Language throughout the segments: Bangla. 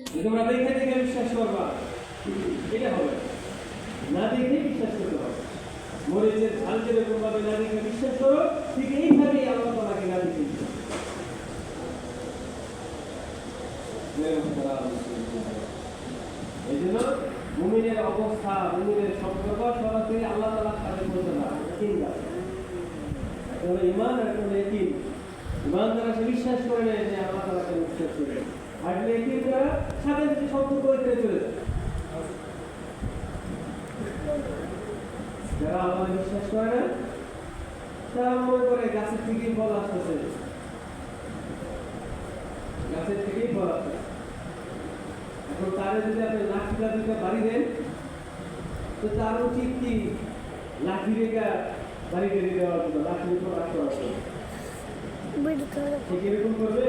তোমরা দেখে দেখে বিশ্বাস করবা, এটা হবে। না। দেখে বিশ্বাস করতে হবে মরিচের ঝাল যেরকম ভাবে না দেখে বিশ্বাস করো, ঠিক এইভাবেই আল্লাহ তোমাকে না দেখে এই জন্য মুমিনের অবস্থা, মুমিনের সম্পর্ক সরাসরি আল্লাহ তালার সাথে বলতে না চিন্তা একটা হলো ইমান আর একিন ইমান দ্বারা সে বিশ্বাস করে নেয় যে আল্লাহ তালাকে বিশ্বাস করে আর সাথে সাথে সম্পর্ক করে চলে যায়। যারা আল্লাহ বিশ্বাস করে না তারা মনে করে গাছের থেকেই ফল আসতেছে। গাছের থেকেই ফল আসতেছে। এখন তারে যদি আপনি লাঠি লাঠিটা বাড়ি দেন তো তার উচিত কি? লাঠি রেখা বাড়ি দেওয়ার জন্য লাঠির উপর রাখতে হবে। সে কীরকম করবে?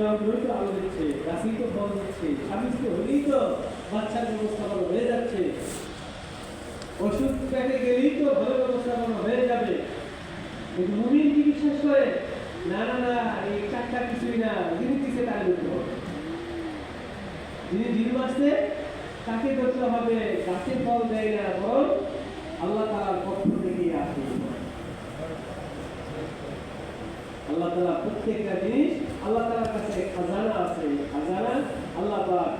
চন্দ্রই তো আলো দিচ্ছে গাছই তো ফল দিচ্ছে স্বামী স্ত্রী হলেই তো বাচ্চার ব্যবস্থা ভালো হয়ে যাচ্ছে। ওষুধ পেটে গেলেই তো ভালো ব্যবস্থাপনা হয়ে যাবে। কিন্তু মুমিন কি বিশ্বাস করে? না না না, এই চারটা কিছুই না, যিনি দিচ্ছে তার হবে যিনি দিন মাসে তাকে ধরতে হবে গাছের ফল দেয় না, বরং আল্লাহ তালার পক্ষ থেকে আসে। আল্লাহ তালা প্রত্যেকটা জিনিস আল্লাহ তালার কাছে খাজানা আছে। খাজানা আল্লাহ পাক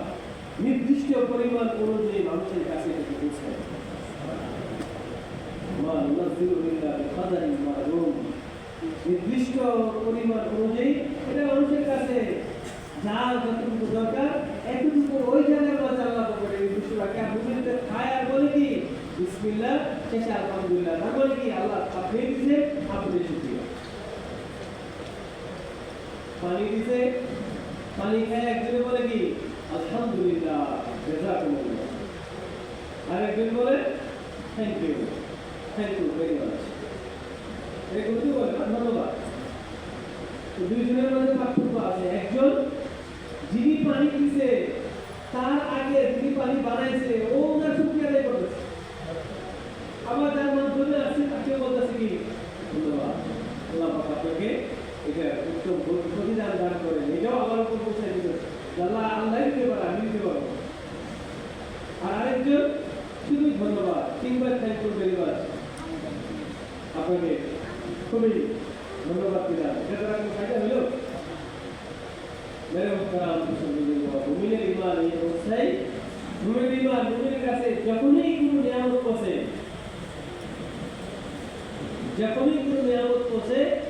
নির্দিষ্ট পরিমাণ অনুযায়ী মানুষের কাছে এটাকে পৌঁছায় নির্দিষ্ট পরিমাণ অনুযায়ী এটা মানুষের কাছে যা যতটুকু দরকার, এতটুকু ওই জায়গার মাঝে আল্লাহ খায় আর বলে কি আলহামদুলিল্লাহ। না বলে কি, আল্লাহ আপনি আপনি শুকরিয়া। পানি দিছে, পানি খায় একজনে বলে কি? আলহামদুলিল্লাহ আর একজন বলে thank you thank you very much এরকম কি বলে? ধন্যবাদ দুইজনের মধ্যে পার্থক্য আছে। একজন যিনি পানি দিছে, তার আগে যিনি পানি বানাইছে, ও ওনার শুক্রিয়া আদায় করতেছে। আবার যার মাধ্যমে আসছে তাকে বলতেছে কি? ধন্যবাদ। আল্লাহ আপনাকে এটা উত্তম প্রতিদান দান করেন এটাও আমার উপর পৌঁছে পারে আমি দিতে আর আরেকজন ধন্যবাদ। কিংবা থ্যাংক ধন্যবাদ দিলাম। হলো? মেরে মুখতারাম মুমিনের ইমান এই অবস্থায়। মুমিনের ইমান মুমিনের কাছে যখনই কোনো নিয়ামত বসে যখনই কোনো নিয়ামত বসে